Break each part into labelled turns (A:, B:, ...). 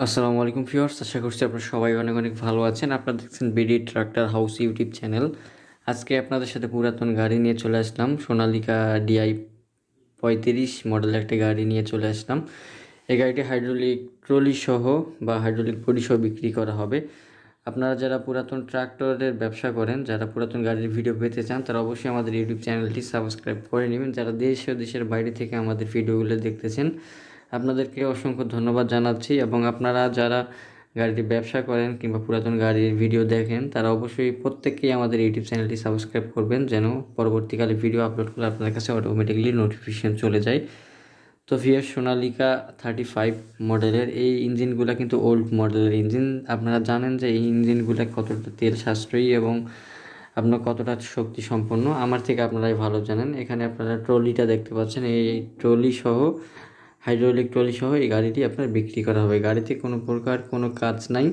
A: আসসালামু আলাইকুম ফিওর্স আশা করছি আপনারা সবাই অনেক অনেক ভালো আছেন। আপনারা দেখছেন BD tractor house YouTube channel আজকে আপনাদের সাথে পুরাতন গাড়ি নিয়ে চলে আসলাম। সোনালিকা ডিআই পঁয়ত্রিশ মডেল একটা গাড়ি নিয়ে চলে আসলাম। এই গাড়িটি হাইড্রোলিক ট্রলি সহ বা হাইড্রোলিক বডি সহ বিক্রি করা হবে। আপনারা যারা পুরাতন ট্রাক্টরের ব্যবসা করেন, যারা পুরাতন গাড়ির ভিডিও পেতে চান, তারা অবশ্যই আমাদের ইউটিউব চ্যানেলটি সাবস্ক্রাইব করে নেবেন। যারা দেশ ও দেশের বাইরে থেকে আমাদের ভিডিওগুলো দেখতেছেন আপনাদেরকে অসংখ্য ধন্যবাদ জানাচ্ছি এবং আপনারা যারা গাড়িটি ব্যবসা করেন কিংবা পুরাতন গাড়ির ভিডিও দেখেন, তারা অবশ্যই প্রত্যেকেই আমাদের ইউটিউব চ্যানেলটি সাবস্ক্রাইব করবেন যেন পরবর্তীকালে ভিডিও আপলোড করলে আপনাদের কাছে অটোমেটিক্যালি নোটিফিকেশান চলে যায়। তো ভিএস সোনালিকা থার্টি ফাইভ মডেলের এই ইঞ্জিনগুলো কিন্তু ওল্ড মডেলের ইঞ্জিন। আপনারা জানেন যে এই ইঞ্জিনগুলো কতটা তেল সাশ্রয়ী এবং আপনার কতটা শক্তি সম্পন্ন আমার থেকে আপনারাই ভালো জানেন। এখানে আপনারা ট্রলিটা দেখতে পাচ্ছেন। এই ট্রলি সহ হাইড্রোলিক ট্রলি সহ এই গাড়িটি আপনার বিক্রি করা হবে। গাড়িতে কোনো প্রকার কোনো কাজ নাই।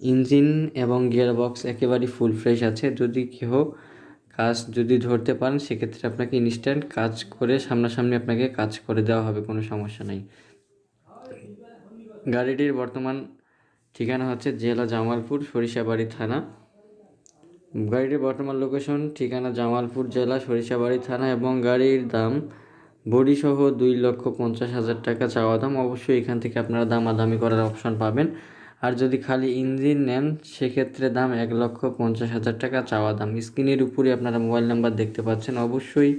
A: ইঞ্জিন এবং গিয়ার বক্স একেবারেই ফুল ফ্রেশ আছে। যদি কেহ কাজ যদি ধরতে পারেন, সেক্ষেত্রে আপনাকে ইনস্ট্যান্ট কাজ করে সামনাসামনি আপনাকে কাজ করে দেওয়া হবে, কোনো সমস্যা নেই। গাড়িটির বর্তমান ঠিকানা হচ্ছে জেলা জামালপুর, সরিষাবাড়ি থানা। গাড়িটির বর্তমান লোকেশন ঠিকানা জামালপুর জেলা, সরিষাবাড়ি থানা এবং গাড়ির দাম বডি সহ দুই লক্ষ পঞ্চাশ হাজার টাকা চাওয়া দাম, অবশ্যই এখান থেকে আপনারা দামাদামি করার অপশন পাবেন। আর যদি খালি ইঞ্জিন নেন, সেক্ষেত্রে দাম এক লক্ষ পঞ্চাশ হাজার টাকা চাওয়া দাম। স্ক্রিনের উপরে আপনারা মোবাইল নাম্বার দেখতে পাচ্ছেন। অবশ্যই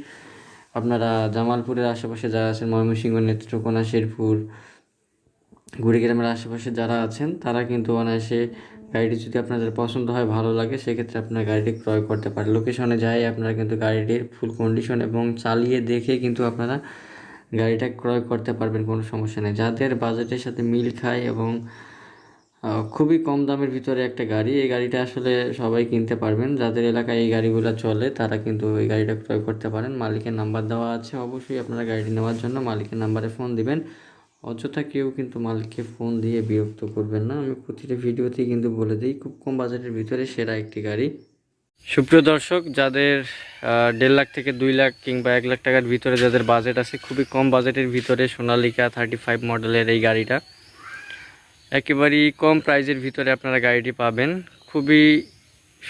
A: আপনারা জামালপুরের আশেপাশে যারা আছেন, ময়মনসিংহ, নেত্রকোনা, শেরপুর কুড়িগ্রামের আশেপাশে যারা আছেন, তারা কিন্তু অনায়াসে গাড়িটি যদি আপনাদের পছন্দ হয়, ভালো লাগে, সেক্ষেত্রে আপনার গাড়িটি ক্রয় করতে পারেন। লোকেশনে যাই আপনারা কিন্তু গাড়িটির ফুল কন্ডিশন এবং চালিয়ে দেখে কিন্তু আপনারা গাড়িটা ক্রয় করতে পারবেন, কোনো সমস্যা নেই। যাদের বাজেটের সাথে মিল খায় এবং খুবই কম দামের ভিতরে একটা গাড়ি, এই গাড়িটা আসলে সবাই কিনতে পারবেন। যাদের এলাকায় এই গাড়িগুলো চলে, তারা কিন্তু এই গাড়িটা ক্রয় করতে পারেন। মালিকের নাম্বার দেওয়া আছে, অবশ্যই আপনারা গাড়িটি নেওয়ার জন্য মালিকের নাম্বারে ফোন দিবেন। অযথা কেউ কিন্তু মালিককে ফোন দিয়ে বিরক্ত করবেন না। আমি প্রতিটা ভিডিওতেই কিন্তু বলে দিই, খুব কম বাজেটের ভিতরে সেরা একটি গাড়ি। সুপ্রিয় দর্শক, যাদের দেড় লাখ থেকে দুই লাখ কিংবা এক লাখ টাকার ভিতরে যাদের বাজেট আছে, খুবই কম বাজেটের ভিতরে সোনালিকা থার্টি ফাইভ মডেলের এই গাড়িটা। একেবারেই কম প্রাইজের ভিতরে আপনারা গাড়িটি পাবেন। খুবই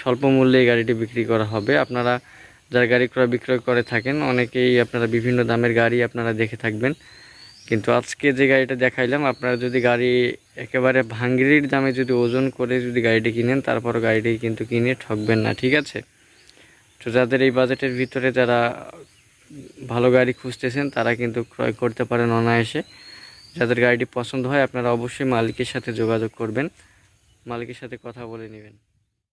A: স্বল্প মূল্যে এই গাড়িটি বিক্রি করা হবে। আপনারা যারা গাড়ি ক্রয় বিক্রয় করে থাকেন, অনেকেই আপনারা বিভিন্ন দামের গাড়ি আপনারা দেখে থাকবেন। কিন্তু আজকে যে গাড়িটা দেখাইলাম, আপনারা যদি গাড়ি একেবারে ভাঙ্গিরির দামে যদি ওজন করে যদি গাড়িটি কিনেন তারপর গাড়িটি কিন্তু কিনে ঠকবেন না, ঠিক আছে? তো যাদের এই বাজেটের ভিতরে যারা ভালো গাড়ি খুঁজতেছেন, তারা কিন্তু ক্রয় করতে পারেন অনায়াসে। যাদের গাড়িটি পছন্দ হয়, আপনারা অবশ্যই মালিকের সাথে যোগাযোগ করবেন। মালিকের সাথে কথা বলে নেবেন।